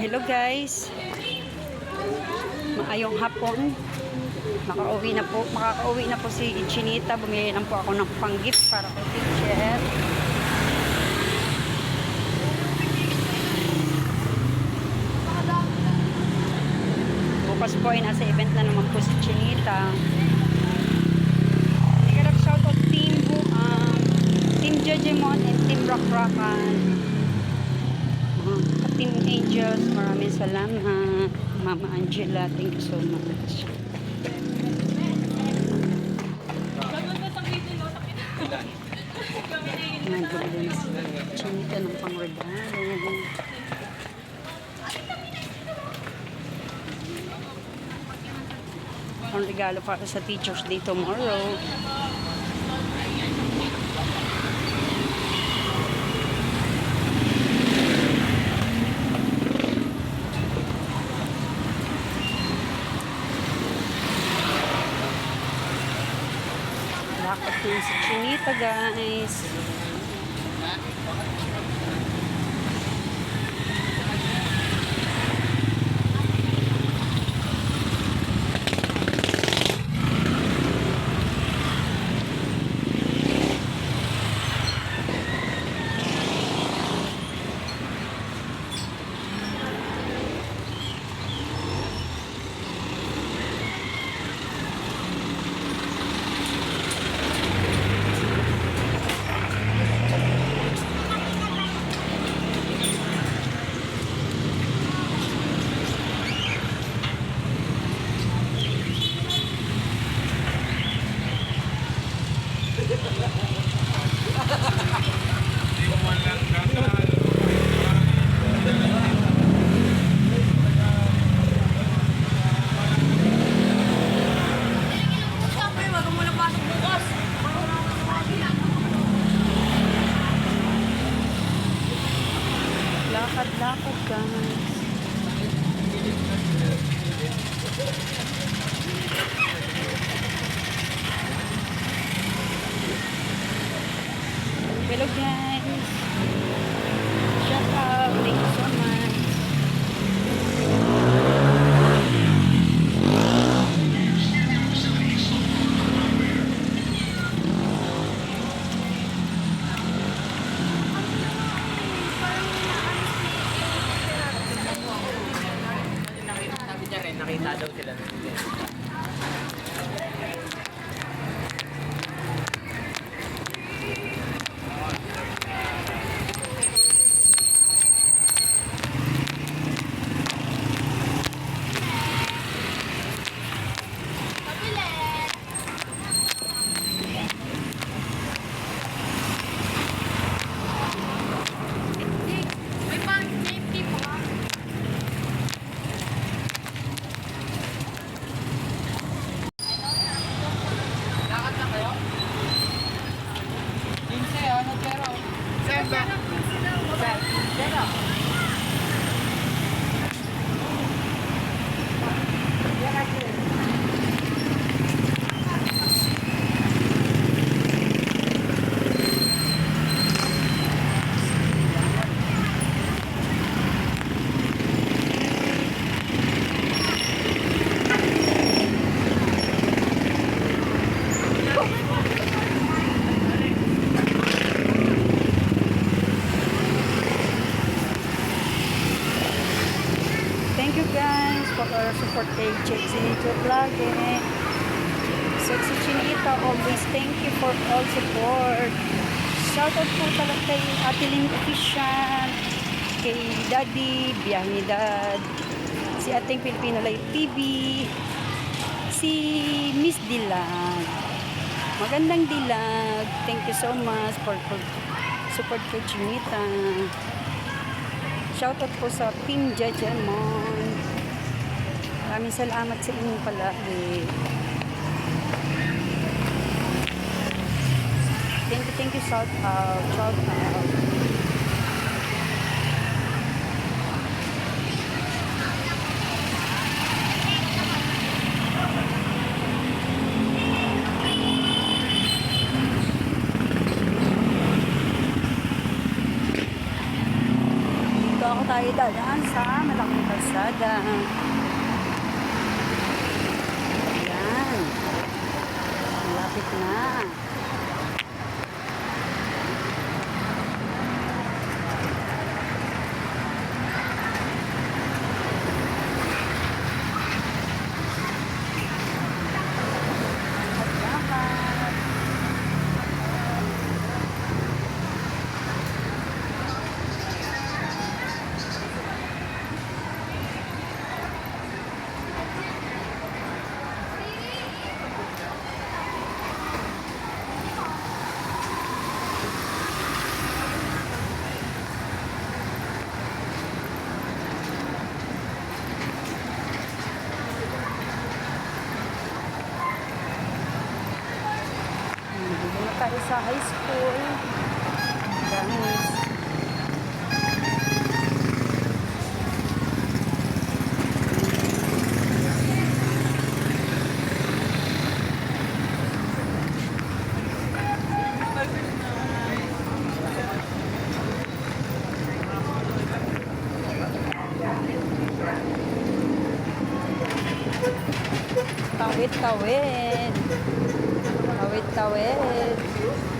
Hello guys. Maayong hapon. Makauwi na po, makakauwi na po si Chinita. Bumili lang po ako ng pang-gift para kay teacher. Bukas po ay nasa event na naman po si Chinita. Nagarap shoutout team um, Team Jejemon and Team. Mga Team Angels, maraming salamat. Mama Angela, thank you so much. Nagulong na si Chinita ng pangregalo. Ang para sa Teacher's Day tomorrow. Chinita, guys. Shoutout po talaga kay Ate Lynn Official, kay Daddy, Biyahe Dad, si Ating Filipino Live TV, si Miss Dilag. Magandang dilag. Thank you so much for, for support kay Chinita. Shoutout po sa Team Jajamon. Maraming salamat sa inyo palagi. South uh, South uh, ako tayo dadaan sa malaking kalsada. Ayan. Malapit na. tayo sa high school. Guys. Tawid-tawid. Tawid.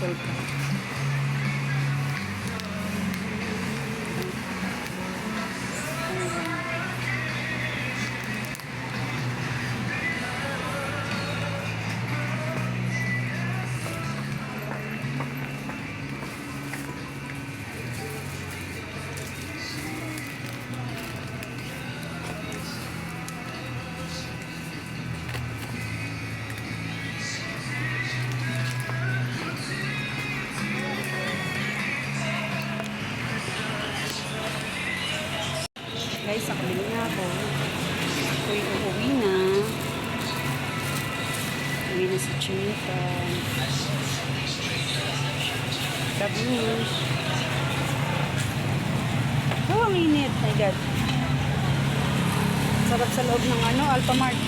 Guys, Uwi na si Chinita. Gabish. Oh, ang init. My God. Sarap sa loob ng ano, Alphamart.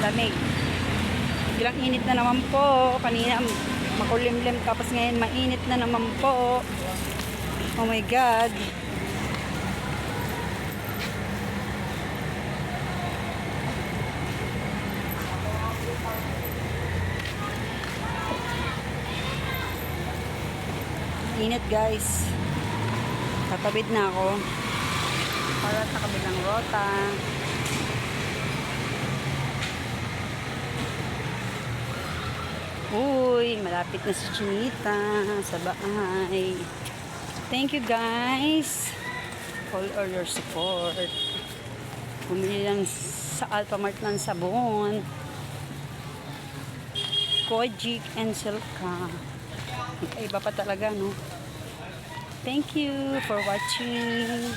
Lamig. Bilang init na naman po. Kanina makulimlim tapos ngayon mainit na naman po. Oh my God. Init guys. Tatawid na ako. Para sa kabilang rota. Uy, malapit na si Chinita sa bahay. Thank you guys. All for your support. Bumili lang sa Alphamart ng sabon. Kojic and Silka. Iba pa talaga, no? Thank you for watching.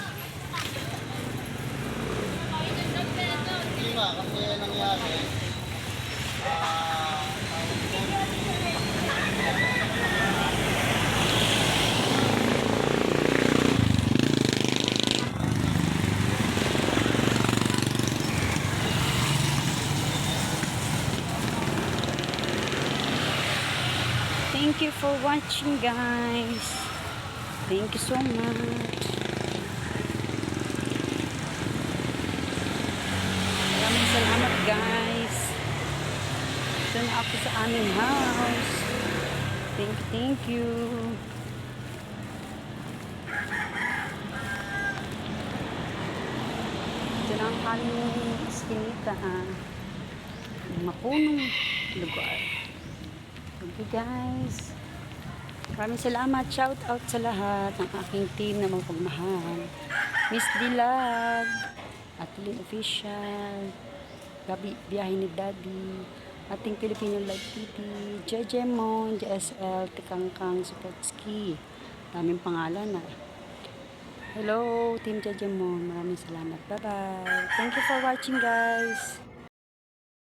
Thank you for watching, guys. Thank you so much. Maraming salamat, guys. Ito na ako sa aming house. Thank you, thank you. Ito na ang aming iskinita, ah. Mapunong lugar. Thank you guys. Maraming salamat. Shout out sa lahat ng aking team na magpagmahal. Miss Dilag, Atlin Official, Gabi Biyahe ni Daddy, ating Filipino Live TV, Jejemon, JSL, Tikangkang, Supotski. Daming pangalan na. Hello, Team Jejemon. Maraming salamat. Bye-bye. Thank you for watching guys.